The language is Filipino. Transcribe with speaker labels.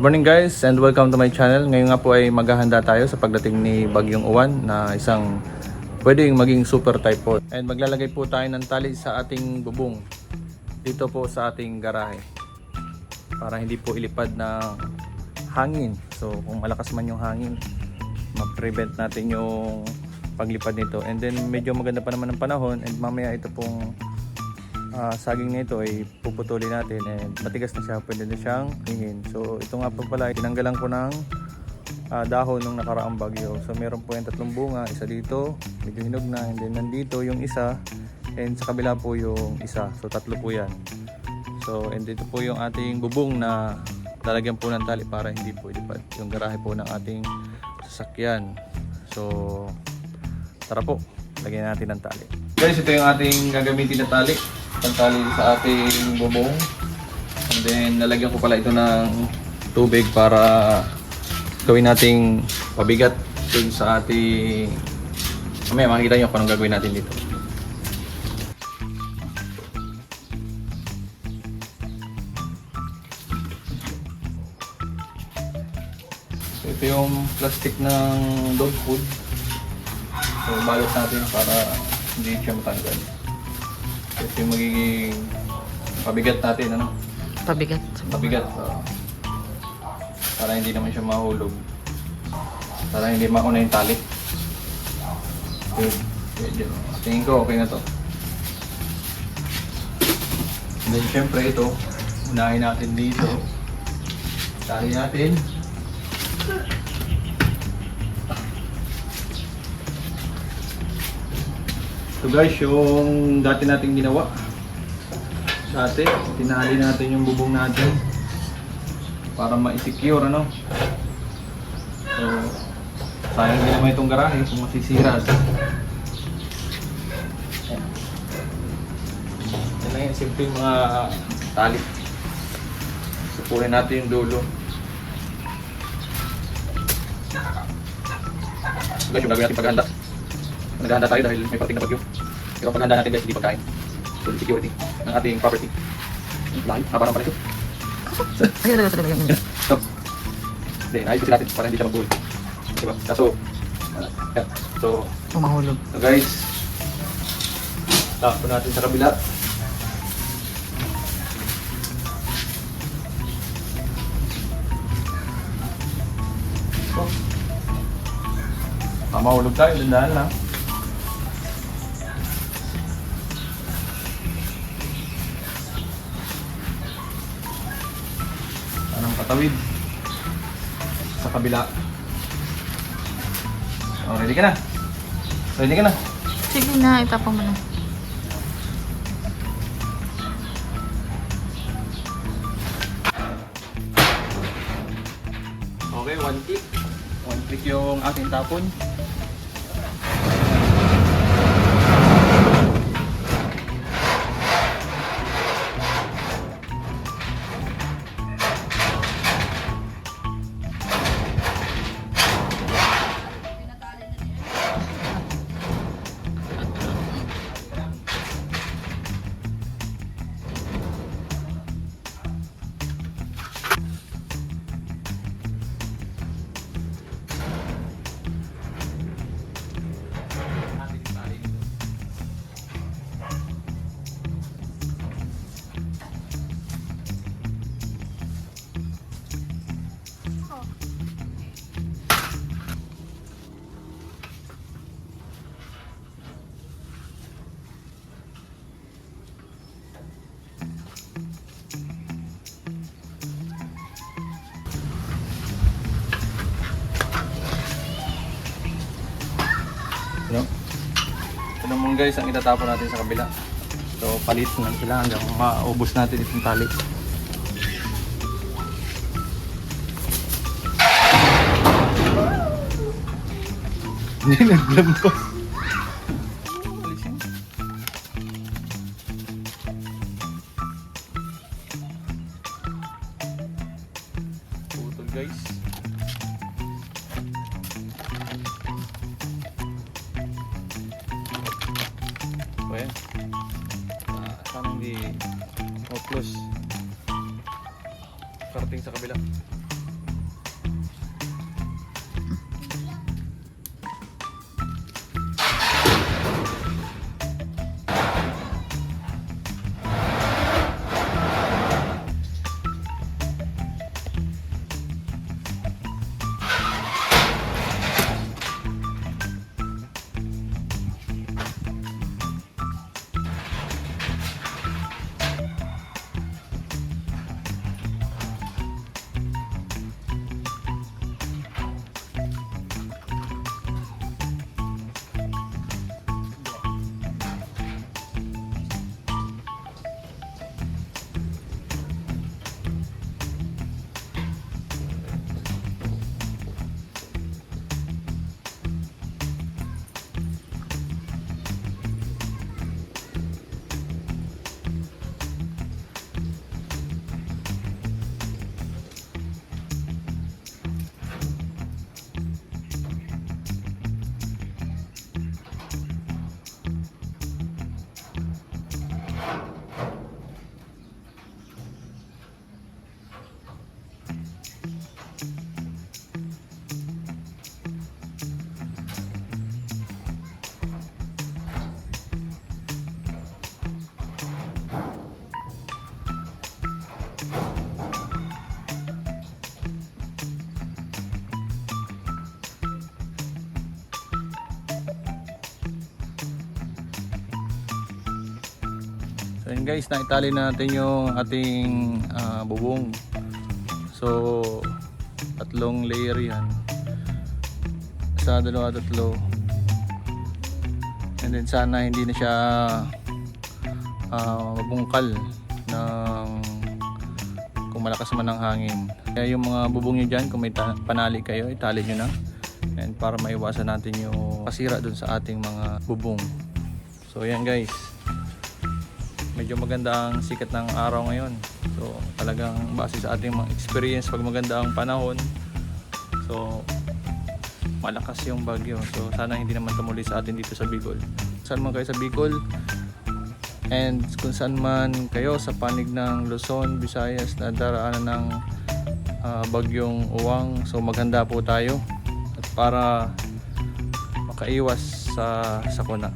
Speaker 1: Morning guys and welcome to my channel. Ngayon nga po ay maghahanda tayo sa pagdating ni Bagyong Uwan na isang pwedeng maging super typhoon. And maglalagay po tayo ng tali sa ating bubong dito po sa ating garahe para hindi po ilipad ng hangin. So kung malakas man yung hangin, ma-prevent natin yung paglipad nito. And then medyo maganda pa naman ang panahon and mamaya ito pong ah, saging na ito ay puputulin natin and matigas na siya, pwede na siyang hingin. So ito nga po pala, tinanggalan ko ng ah, dahon nung nakaraang bagyo. So meron po yung tatlong bunga, isa dito, medyo hinog na, and then nandito yung isa, and sa kabila po yung isa. So tatlo po yan. So and dito po yung ating bubong na lalagyan po ng tali para hindi po ilipad yung garahe po ng ating sasakyan. So tara po, lagyan natin ng tali. Guys, ito yung ating gagamitin na tali. Pantali sa ating bubong. And then, lalagyan ko pala ito ng tubig para gawin nating pabigat dun sa ating... Mamaya makikita nyo kung anong gagawin natin dito. Ito yung plastic ng dog food. So, balot natin para hindi siya matanggal. Yung magiging pabigat natin, ano?
Speaker 2: Pabigat.
Speaker 1: Pabigat. So, para hindi naman siya mahulog. Para hindi mauna yung tali. Yun. Tingin ko okay na to. And then syempre ito, unahin natin dito. Tali natin. So guys, yung dati nating ginawa. Dati, tinali natin yung bubong natin para ma-secure ano. So, sayang din naman itong garahe kung masisira. Yan. Lang yan, simple yung mga tali. Supurin natin yung dulo. Guys, yung gagawin natin paghanda. Naghahanda tayo dahil may parating na bagyo. Pero paghanda natin guys, hindi pagkain. So, security ng ating property. Lahat, haba ng pala ito.
Speaker 2: Ayun na talaga yung
Speaker 1: So, hindi, naayos natin para hindi siya magbuhay. Diba? Kaso, uh, so,
Speaker 2: umahulog.
Speaker 1: so guys, tapo natin sa kabila. So, ah, tayo, dandahan lang. Anong patawid? Sa kabila. Oh, ready ka na? Ready ka na?
Speaker 2: Sige na, itapang mo na.
Speaker 1: Okay, one click. One click yung ating tapon. No? Ito naman guys ang itatapon natin sa kabila. So palit lang sila hanggang maubos natin itong tali. Hindi naglambot. Putol guys. Ah, sana hindi hopeless. Karating sa kabila. Yun guys, naitali na natin yung ating ah, bubong. So, tatlong layer yan. Sa dalawa, tatlo. And then sana hindi na siya ah, mabungkal ng kung malakas man ang hangin. Kaya yung mga bubong nyo dyan, kung may panali kayo, itali nyo na. And para maiwasan natin yung kasira dun sa ating mga bubong. So yan guys. Medyo maganda ang sikat ng araw ngayon. So talagang base sa ating mga experience pag maganda ang panahon. So malakas yung bagyo. So sana hindi naman tumuli sa atin dito sa Bicol. Saan man kayo sa Bicol, And kung saan man kayo sa panig ng Luzon, Visayas na daraanan ng ah, bagyong uwang. So maganda po tayo at para makaiwas sa sakuna.